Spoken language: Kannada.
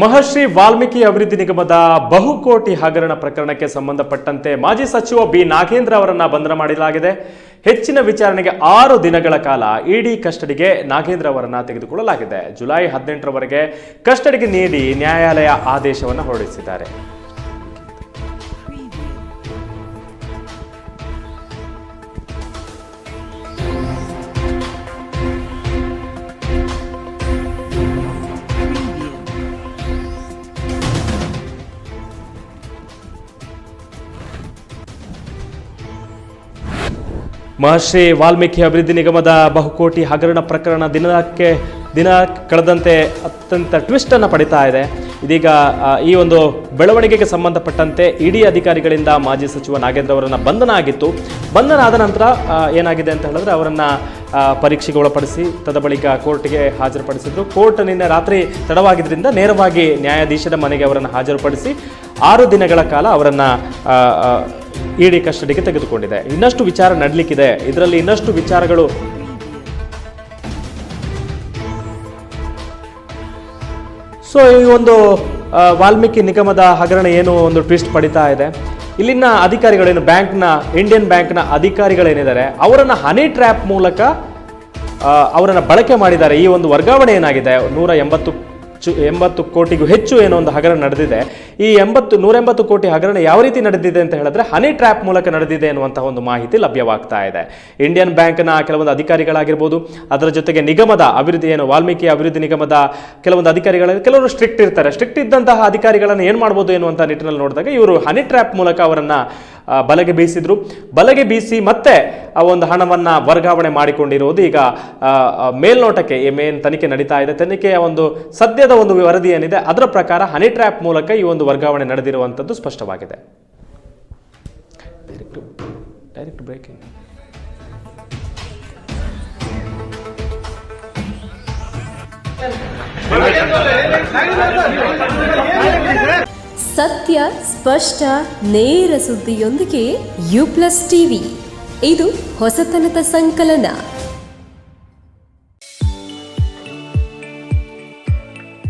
ಮಹರ್ಷಿ ವಾಲ್ಮೀಕಿ ಅಭಿವೃದ್ಧಿ ನಿಗಮದ ಬಹುಕೋಟಿ ಹಗರಣ ಪ್ರಕರಣಕ್ಕೆ ಸಂಬಂಧಪಟ್ಟಂತೆ ಮಾಜಿ ಸಚಿವ ಬಿ. ನಾಗೇಂದ್ರ ಅವರನ್ನ ಬಂಧನ ಮಾಡಲಾಗಿದೆ. ಹೆಚ್ಚಿನ ವಿಚಾರಣೆಗೆ ಆರು ದಿನಗಳ ಕಾಲ ಇಡಿ ಕಸ್ಟಡಿಗೆ ನಾಗೇಂದ್ರ ಅವರನ್ನ ತೆಗೆದುಕೊಳ್ಳಲಾಗಿದೆ. ಜುಲೈ ಹದಿನೆಂಟರವರೆಗೆ ಕಸ್ಟಡಿಗೆ ನೀಡಿ ನ್ಯಾಯಾಲಯ ಆದೇಶವನ್ನು ಹೊರಡಿಸಿದ್ದಾರೆ. ಮಹರ್ಷಿ ವಾಲ್ಮೀಕಿ ಅಭಿವೃದ್ಧಿ ನಿಗಮದ ಬಹುಕೋಟಿ ಹಗರಣ ಪ್ರಕರಣ ದಿನಕ್ಕೆ ದಿನ ಕಳೆದಂತೆ ಅತ್ಯಂತ ಟ್ವಿಸ್ಟನ್ನು ಪಡಿತಾ ಇದೆ. ಇದೀಗ ಈ ಒಂದು ಬೆಳವಣಿಗೆಗೆ ಸಂಬಂಧಪಟ್ಟಂತೆ ಇಡಿ ಅಧಿಕಾರಿಗಳಿಂದ ಮಾಜಿ ಸಚಿವ ನಾಗೇಂದ್ರ ಅವರನ್ನು ಬಂಧನ ಆಗಿತ್ತು ಬಂಧನ ಆದ ನಂತರ ಏನಾಗಿದೆ ಅಂತ ಹೇಳಿದ್ರೆ ಅವರನ್ನು ಪರೀಕ್ಷೆಗೆ ಒಳಪಡಿಸಿ ತದಬಳಿಕ ಕೋರ್ಟ್ಗೆ ಹಾಜರುಪಡಿಸಿದ್ರು. ಕೋರ್ಟ್ ನಿನ್ನೆ ರಾತ್ರಿ ತಡವಾಗಿದ್ದರಿಂದ ನೇರವಾಗಿ ನ್ಯಾಯಾಧೀಶರ ಮನೆಗೆ ಅವರನ್ನು ಹಾಜರುಪಡಿಸಿ ಆರು ದಿನಗಳ ಕಾಲ ಅವರನ್ನ ಇಡಿ ಕಸ್ಟಡಿಗೆ ತೆಗೆದುಕೊಂಡಿದೆ. ಇನ್ನಷ್ಟು ವಿಚಾರ ನಡಲಿಕ್ಕಿದೆ. ಇದರಲ್ಲಿ ಇನ್ನಷ್ಟು ವಿಚಾರಗಳು ಸೊ ಈ ಒಂದು ವಾಲ್ಮೀಕಿ ನಿಗಮದ ಹಗರಣ ಏನು ಒಂದು ಟ್ವಿಸ್ಟ್ ಪಡಿತಾ ಇದೆ. ಇಲ್ಲಿನ ಅಧಿಕಾರಿಗಳೇನು, ಬ್ಯಾಂಕ್ನ, ಇಂಡಿಯನ್ ಬ್ಯಾಂಕ್ನ ಅಧಿಕಾರಿಗಳೇನಿದ್ದಾರೆ, ಅವರನ್ನು ಹನಿ ಟ್ರ್ಯಾಪ್ ಮೂಲಕ ಅವರನ್ನು ಬಳಕೆ ಮಾಡಿದ್ದಾರೆ. ಈ ಒಂದು ವರ್ಗಾವಣೆ ಏನಾಗಿದೆ? ನೂರ ಎಂಬತ್ತು ಚು ಎಂಬತ್ತು ಕೋಟಿಗೂ ಹೆಚ್ಚು ಏನೋ ಒಂದು ಹಗರಣ ನಡೆದಿದೆ. ಈ ಎಂಬತ್ತು ನೂರ ಎಂಬತ್ತು ಕೋಟಿ ಹಗರಣ ಯಾವ ರೀತಿ ನಡೆದಿದೆ ಅಂತ ಹೇಳಿದ್ರೆ ಹನಿ ಟ್ರ್ಯಾಪ್ ಮೂಲಕ ನಡೆದಿದೆ ಎನ್ನುವಂತಹ ಒಂದು ಮಾಹಿತಿ ಲಭ್ಯವಾಗ್ತಾ ಇದೆ. ಇಂಡಿಯನ್ ಬ್ಯಾಂಕ್ನ ಕೆಲವೊಂದು ಅಧಿಕಾರಿಗಳಾಗಿರ್ಬೋದು, ಅದರ ಜೊತೆಗೆ ನಿಗಮದ ಅಭಿವೃದ್ಧಿ ಏನು, ವಾಲ್ಮೀಕಿ ಅಭಿವೃದ್ಧಿ ನಿಗಮದ ಕೆಲವೊಂದು ಅಧಿಕಾರಿಗಳ, ಕೆಲವರು ಸ್ಟ್ರಿಕ್ಟ್ ಇರ್ತಾರೆ. ಸ್ಟ್ರಿಕ್ಟ್ ಇದ್ದಂತಹ ಅಧಿಕಾರಿಗಳನ್ನು ಏನು ಮಾಡ್ಬೋದು ಎನ್ನುವಂಥ ನಿಟ್ಟಿನಲ್ಲಿ ನೋಡಿದಾಗ ಇವರು ಹನಿ ಟ್ರ್ಯಾಪ್ ಮೂಲಕ ಅವರನ್ನು ಬಲೆಗೆ ಬೀಸಿದ್ರು. ಬಲೆಗೆ ಬೀಸಿ ಮತ್ತೆ ಆ ಒಂದು ಹಣವನ್ನು ವರ್ಗಾವಣೆ ಮಾಡಿಕೊಂಡಿರುವುದು ಈಗ ಮೇಲ್ನೋಟಕ್ಕೆ ಮೇನ್ ತನಿಖೆ ನಡೀತಾ ಇದೆ. ತನಿಖೆಯ ಒಂದು ಸದ್ಯದ ಒಂದು ವರದಿ ಏನಿದೆ ಅದರ ಪ್ರಕಾರ ಹನಿ ಟ್ರ್ಯಾಪ್ ಮೂಲಕ ಈ ಒಂದು ವರ್ಗಾವಣೆ ನಡೆದಿರುವಂಥದ್ದು ಸ್ಪಷ್ಟವಾಗಿದೆ. ಸತ್ಯ, ಸ್ಪಷ್ಟ, ನೇರ ಸುದ್ದಿಯೊಂದಿಗೆ ಯು ಪ್ಲಸ್ ಟಿವಿ ಇದು ಹೊಸತನದ ಸಂಕಲನ.